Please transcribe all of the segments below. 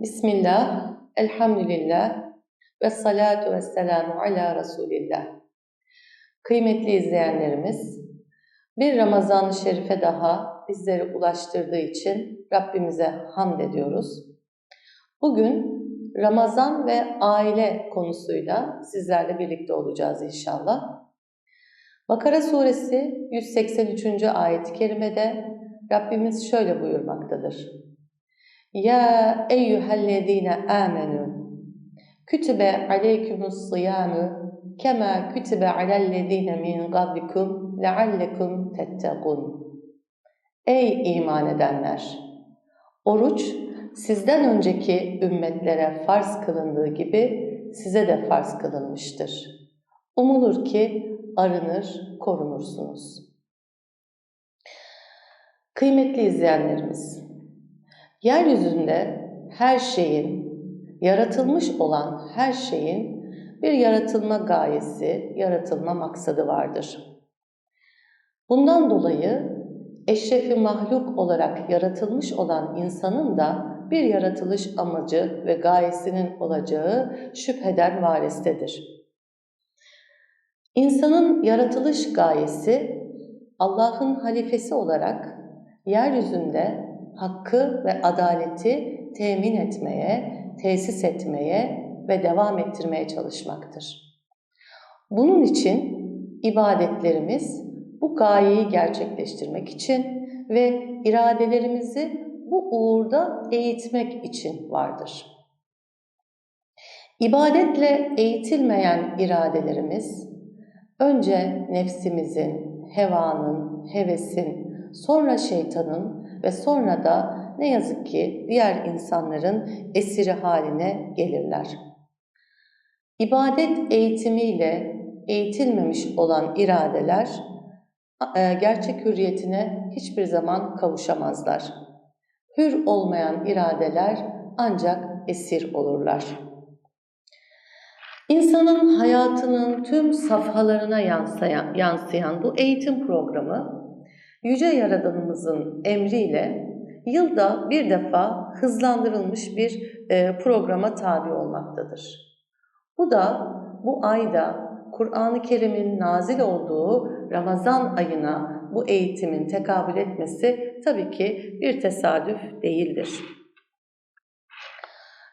Bismillah, elhamdülillah ve salatu ve selamu ala Resulillah. Kıymetli izleyenlerimiz, bir Ramazan-ı Şerife daha bizleri ulaştırdığı için Rabbimize hamd ediyoruz. Bugün Ramazan ve aile konusuyla sizlerle birlikte olacağız inşallah. Bakara suresi 183. ayet-i kerimede Rabbimiz şöyle buyurmaktadır. Ya eyyühellezine amenu kütübe aleykümus sıyamu kema kütübe alellezine min qablikum leallekum tettekun. Ey iman edenler! Oruç sizden önceki ümmetlere farz kılındığı gibi size de farz kılınmıştır. Umulur ki arınır, korunursunuz. Kıymetli izleyenlerimiz, yeryüzünde her şeyin, yaratılmış olan her şeyin bir yaratılma gayesi, yaratılma maksadı vardır. Bundan dolayı eşrefi mahluk olarak yaratılmış olan insanın da bir yaratılış amacı ve gayesinin olacağı şüpheden varistedir. İnsanın yaratılış gayesi Allah'ın halifesi olarak yeryüzünde hakkı ve adaleti temin etmeye, tesis etmeye ve devam ettirmeye çalışmaktır. Bunun için ibadetlerimiz bu gayeyi gerçekleştirmek için ve iradelerimizi bu uğurda eğitmek için vardır. İbadetle eğitilmeyen iradelerimiz önce nefsimizin, hevanın, hevesin, sonra şeytanın ve sonra da ne yazık ki diğer insanların esiri haline gelirler. İbadet eğitimiyle eğitilmemiş olan iradeler e, gerçek hürriyetine hiçbir zaman kavuşamazlar. Hür olmayan iradeler ancak esir olurlar. İnsanın hayatının tüm safhalarına yansıyan, yansıyan bu eğitim programı Yüce Yaradanımızın emriyle yılda bir defa hızlandırılmış bir e, programa tabi olmaktadır. Bu da bu ayda Kur'an-ı Kerim'in nazil olduğu Ramazan ayına bu eğitimin tekabül etmesi tabii ki bir tesadüf değildir.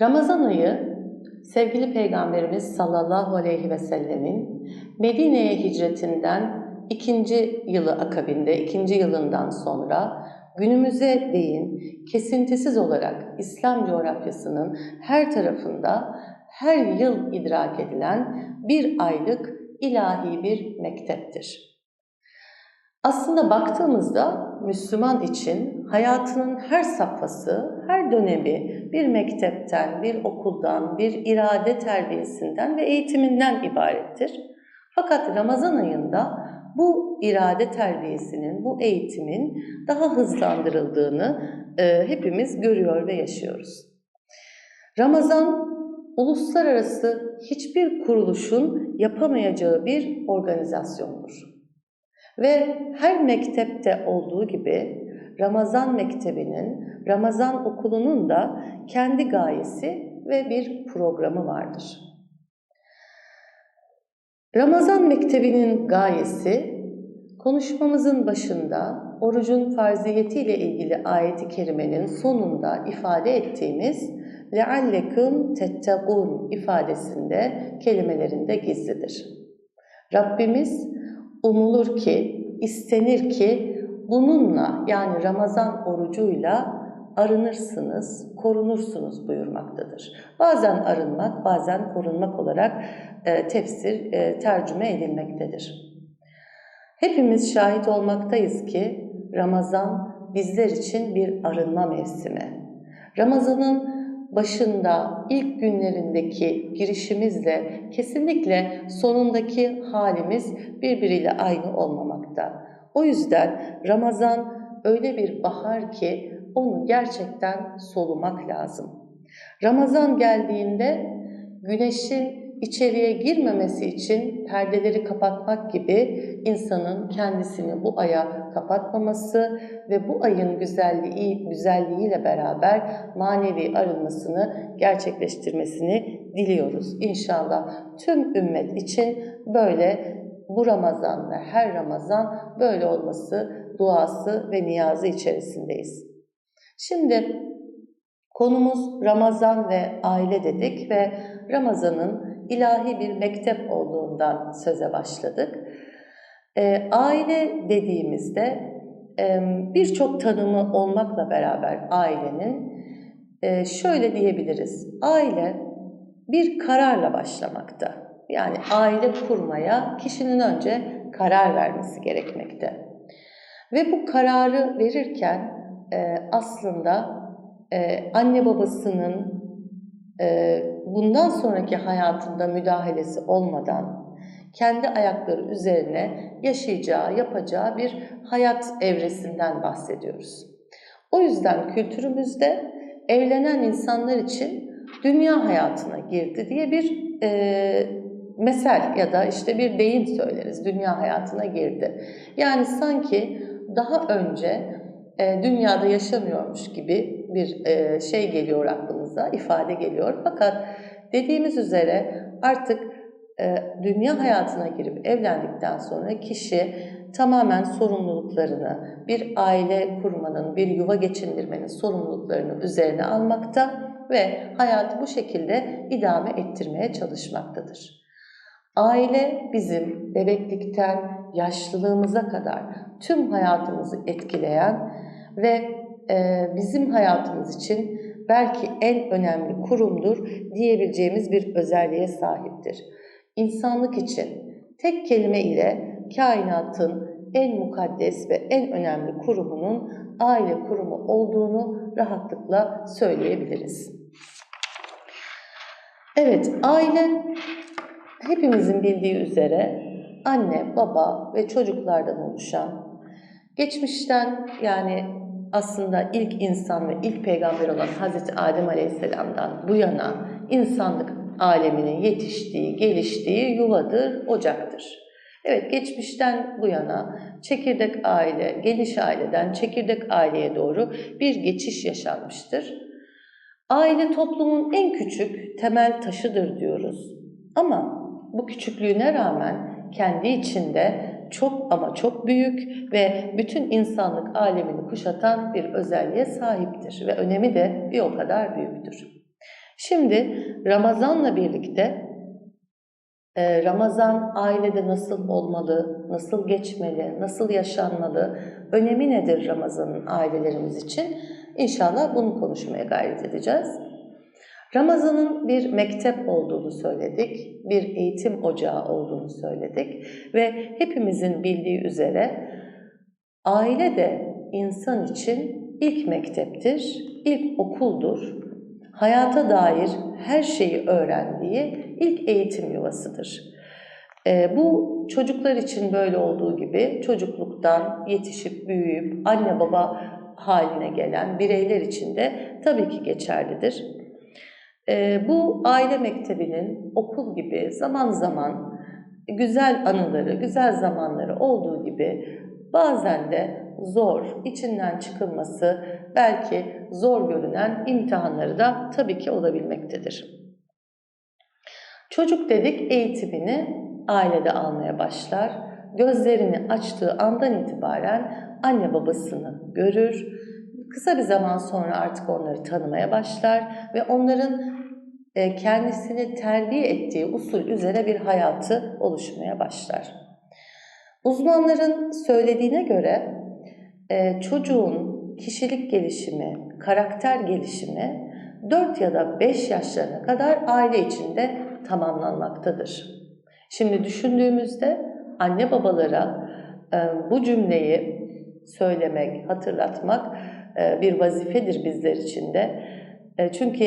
Ramazan ayı sevgili Peygamberimiz sallallahu aleyhi ve sellemin Medine'ye hicretinden ikinci yılı akabinde, ikinci yılından sonra günümüze değin kesintisiz olarak İslam coğrafyasının her tarafında her yıl idrak edilen bir aylık ilahi bir mekteptir. Aslında baktığımızda Müslüman için hayatının her safhası, her dönemi bir mektepten, bir okuldan, bir irade terbiyesinden ve eğitiminden ibarettir. Fakat Ramazan ayında bu irade terbiyesinin, bu eğitimin daha hızlandırıldığını e, hepimiz görüyor ve yaşıyoruz. Ramazan, uluslararası hiçbir kuruluşun yapamayacağı bir organizasyondur. Ve her mektepte olduğu gibi Ramazan Mektebi'nin, Ramazan Okulu'nun da kendi gayesi ve bir programı vardır. Ramazan Mektebi'nin gayesi, konuşmamızın başında orucun farziyetiyle ilgili ayeti kerimenin sonunda ifade ettiğimiz لَعَلَّكُمْ تَتَّقُونَ ifadesinde, kelimelerinde gizlidir. Rabbimiz umulur ki, istenir ki bununla yani Ramazan orucuyla arınırsınız, korunursunuz buyurmaktadır. Bazen arınmak, bazen korunmak olarak e, tefsir, e, tercüme edilmektedir. Hepimiz şahit olmaktayız ki Ramazan bizler için bir arınma mevsimi. Ramazan'ın başında, ilk günlerindeki girişimizle kesinlikle sonundaki halimiz birbiriyle aynı olmamakta. O yüzden Ramazan öyle bir bahar ki onu gerçekten solumak lazım. Ramazan geldiğinde güneşin içeriye girmemesi için perdeleri kapatmak gibi insanın kendisini bu aya kapatmaması ve bu ayın güzelliği güzelliğiyle beraber manevi arınmasını gerçekleştirmesini diliyoruz. İnşallah tüm ümmet için böyle bu Ramazan ve her Ramazan böyle olması duası ve niyazı içerisindeyiz. Şimdi konumuz Ramazan ve aile dedik ve Ramazan'ın ilahi bir mektep olduğundan söze başladık. E, aile dediğimizde e, birçok tanımı olmakla beraber ailenin e, şöyle diyebiliriz. Aile bir kararla başlamakta. Yani aile kurmaya kişinin önce karar vermesi gerekmekte. Ve bu kararı verirken e, aslında e, anne babasının e, bundan sonraki hayatında müdahalesi olmadan kendi ayakları üzerine yaşayacağı, yapacağı bir hayat evresinden bahsediyoruz. O yüzden kültürümüzde evlenen insanlar için dünya hayatına girdi diye bir e, mesel ya da işte bir deyim söyleriz. Dünya hayatına girdi. Yani sanki daha önce e, dünyada yaşamıyormuş gibi bir e, şey geliyor aklımıza, ifade geliyor. Fakat dediğimiz üzere artık e, dünya hayatına girip evlendikten sonra kişi tamamen sorumluluklarını, bir aile kurmanın, bir yuva geçindirmenin sorumluluklarını üzerine almakta ve hayatı bu şekilde idame ettirmeye çalışmaktadır. Aile bizim bebeklikten yaşlılığımıza kadar tüm hayatımızı etkileyen ve e, bizim hayatımız için belki en önemli kurumdur diyebileceğimiz bir özelliğe sahiptir. İnsanlık için tek kelime ile kainatın en mukaddes ve en önemli kurumunun aile kurumu olduğunu rahatlıkla söyleyebiliriz. Evet, aile hepimizin bildiği üzere anne, baba ve çocuklardan oluşan, geçmişten yani aslında ilk insan ve ilk peygamber olan Hazreti Adem Aleyhisselam'dan bu yana insanlık aleminin yetiştiği, geliştiği yuvadır, ocaktır. Evet, geçmişten bu yana çekirdek aile, geniş aileden çekirdek aileye doğru bir geçiş yaşanmıştır. Aile toplumun en küçük temel taşıdır diyoruz. Ama bu küçüklüğüne rağmen kendi içinde çok ama çok büyük ve bütün insanlık alemini kuşatan bir özelliğe sahiptir ve önemi de bir o kadar büyüktür. Şimdi Ramazan'la birlikte e, Ramazan ailede nasıl olmalı, nasıl geçmeli, nasıl yaşanmalı, önemi nedir Ramazan'ın ailelerimiz için? İnşallah bunu konuşmaya gayret edeceğiz. Ramazan'ın bir mektep olduğunu söyledik, bir eğitim ocağı olduğunu söyledik ve hepimizin bildiği üzere aile de insan için ilk mekteptir, ilk okuldur. Hayata dair her şeyi öğrendiği ilk eğitim yuvasıdır. E, bu çocuklar için böyle olduğu gibi çocukluktan yetişip büyüyüp anne baba haline gelen bireyler için de tabii ki geçerlidir. E, bu aile mektebinin okul gibi zaman zaman güzel anıları, güzel zamanları olduğu gibi bazen de zor, içinden çıkılması belki zor görünen imtihanları da tabii ki olabilmektedir. Çocuk dedik eğitimini ailede almaya başlar. Gözlerini açtığı andan itibaren anne babasını görür. Kısa bir zaman sonra artık onları tanımaya başlar ve onların e, kendisini terbiye ettiği usul üzere bir hayatı oluşmaya başlar. Uzmanların söylediğine göre e, çocuğun kişilik gelişimi, karakter gelişimi 4 ya da 5 yaşlarına kadar aile içinde tamamlanmaktadır. Şimdi düşündüğümüzde anne babalara e, bu cümleyi söylemek, hatırlatmak bir vazifedir bizler için de. Çünkü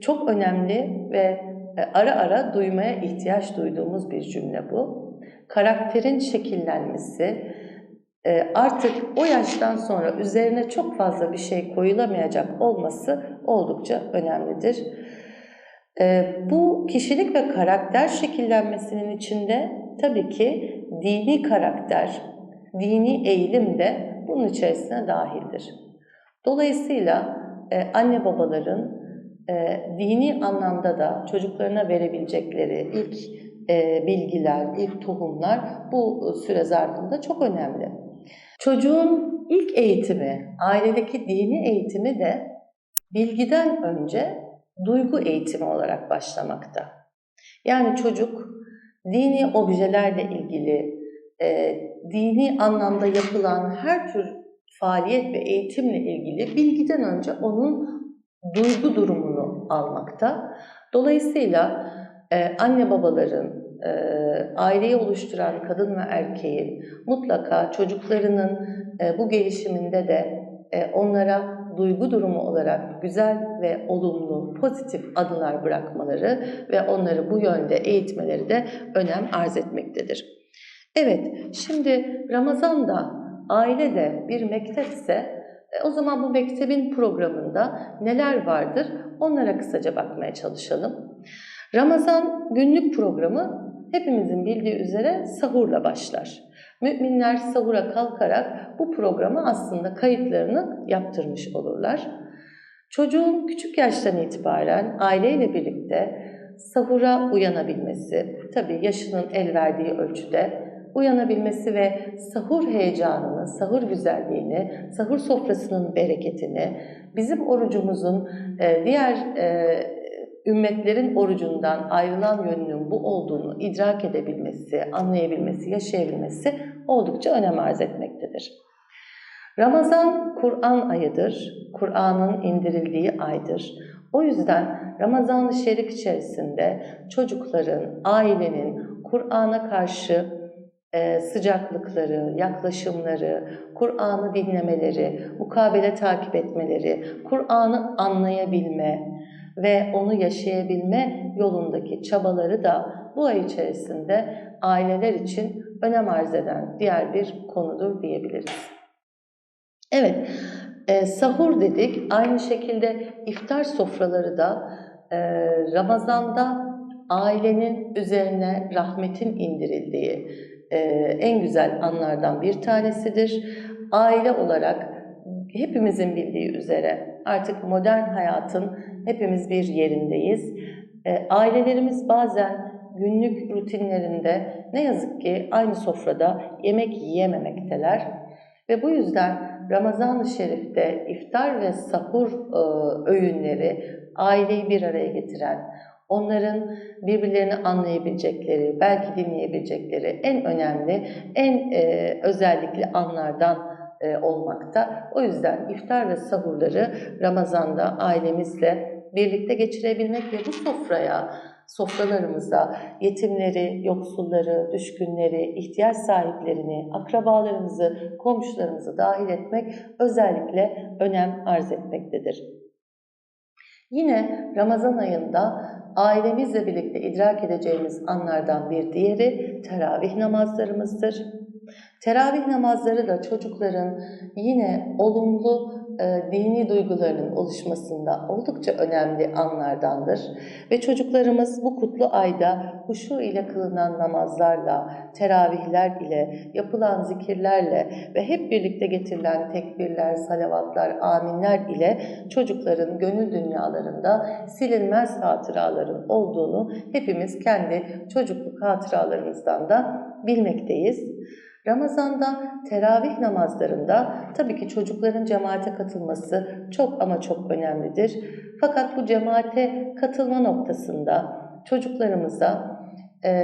çok önemli ve e, ara ara duymaya ihtiyaç duyduğumuz bir cümle bu. Karakterin şekillenmesi e, artık o yaştan sonra üzerine çok fazla bir şey koyulamayacak olması oldukça önemlidir. Bu kişilik ve karakter şekillenmesinin içinde tabii ki dini karakter, dini eğilim de bunun içerisine dahildir. Dolayısıyla e, anne babaların e, dini anlamda da çocuklarına verebilecekleri ilk e, bilgiler, ilk tohumlar bu süre zarfında çok önemli. Çocuğun ilk eğitimi, ailedeki dini eğitimi de bilgiden önce duygu eğitimi olarak başlamakta. Yani çocuk dini objelerle ilgili, e, dini anlamda yapılan her tür faaliyet ve eğitimle ilgili bilgiden önce onun duygu durumunu almakta. Dolayısıyla e, anne babaların, e, aileyi oluşturan kadın ve erkeğin mutlaka çocuklarının e, bu gelişiminde de onlara duygu durumu olarak güzel ve olumlu, pozitif adımlar bırakmaları ve onları bu yönde eğitmeleri de önem arz etmektedir. Evet, şimdi Ramazan'da aile de bir mektepse e, o zaman bu mektebin programında neler vardır onlara kısaca bakmaya çalışalım. Ramazan günlük programı hepimizin bildiği üzere sahurla başlar. Müminler sahura kalkarak bu programı aslında kayıtlarını yaptırmış olurlar. Çocuğun küçük yaştan itibaren aileyle birlikte sahura uyanabilmesi, tabii yaşının el verdiği ölçüde uyanabilmesi ve sahur heyecanını, sahur güzelliğini, sahur sofrasının bereketini, bizim orucumuzun e, diğer e, ümmetlerin orucundan ayrılan yönünün bu olduğunu idrak edebilmesi, anlayabilmesi, yaşayabilmesi oldukça önem arz etmektedir. Ramazan Kur'an ayıdır. Kur'an'ın indirildiği aydır. O yüzden Ramazan-ı Şerif içerisinde çocukların, ailenin Kur'an'a karşı sıcaklıkları, yaklaşımları, Kur'an'ı dinlemeleri, mukabele takip etmeleri, Kur'an'ı anlayabilme ve onu yaşayabilme yolundaki çabaları da bu ay içerisinde aileler için önem arz eden diğer bir konudur diyebiliriz. Evet, e, sahur dedik. Aynı şekilde iftar sofraları da e, Ramazan'da ailenin üzerine rahmetin indirildiği e, en güzel anlardan bir tanesidir. Aile olarak hepimizin bildiği üzere artık modern hayatın hepimiz bir yerindeyiz. E, ailelerimiz bazen günlük rutinlerinde ne yazık ki aynı sofrada yemek yiyememekteler. Ve bu yüzden Ramazan-ı Şerif'te iftar ve sahur e, öğünleri aileyi bir araya getiren, onların birbirlerini anlayabilecekleri, belki dinleyebilecekleri en önemli, en e, özellikli anlardan e, olmakta. O yüzden iftar ve sahurları Ramazan'da ailemizle birlikte geçirebilmek ve bu sofraya sofralarımıza yetimleri, yoksulları, düşkünleri, ihtiyaç sahiplerini, akrabalarımızı, komşularımızı dahil etmek özellikle önem arz etmektedir. Yine Ramazan ayında ailemizle birlikte idrak edeceğimiz anlardan bir diğeri teravih namazlarımızdır. Teravih namazları da çocukların yine olumlu e, dini duygularının oluşmasında oldukça önemli anlardandır. Ve çocuklarımız bu kutlu ayda huşu ile kılınan namazlarla, teravihler ile, yapılan zikirlerle ve hep birlikte getirilen tekbirler, salavatlar, aminler ile çocukların gönül dünyalarında silinmez hatıraların olduğunu hepimiz kendi çocukluk hatıralarımızdan da bilmekteyiz. Ramazan'da teravih namazlarında tabii ki çocukların cemaate katılması çok ama çok önemlidir. Fakat bu cemaate katılma noktasında çocuklarımıza e,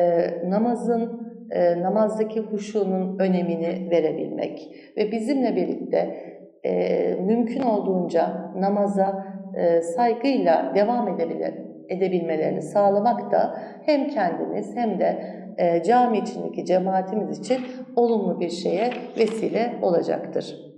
namazın, e, namazdaki huşunun önemini verebilmek ve bizimle birlikte e, mümkün olduğunca namaza e, saygıyla devam edebilir, edebilmelerini sağlamak da hem kendimiz hem de e, cami içindeki cemaatimiz için olumlu bir şeye vesile olacaktır.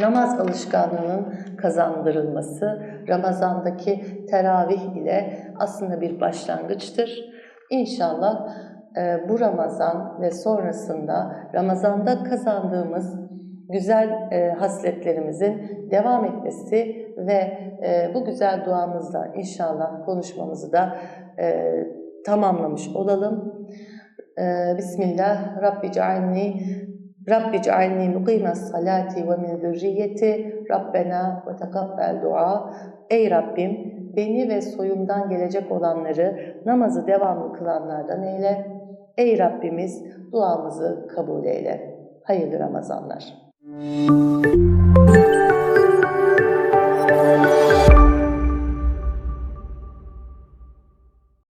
Namaz alışkanlığının kazandırılması Ramazan'daki teravih ile aslında bir başlangıçtır. İnşallah e, bu Ramazan ve sonrasında Ramazan'da kazandığımız güzel e, hasletlerimizin devam etmesi ve e, bu güzel duamızla inşallah konuşmamızı da e, tamamlamış olalım. E, Bismillah Rabbi cealni Rabbi cealni mukimes salati ve min zürriyeti Rabbena ve tekabbel dua Ey Rabbim beni ve soyumdan gelecek olanları namazı devamlı kılanlardan eyle. Ey Rabbimiz duamızı kabul eyle. Hayırlı Ramazanlar.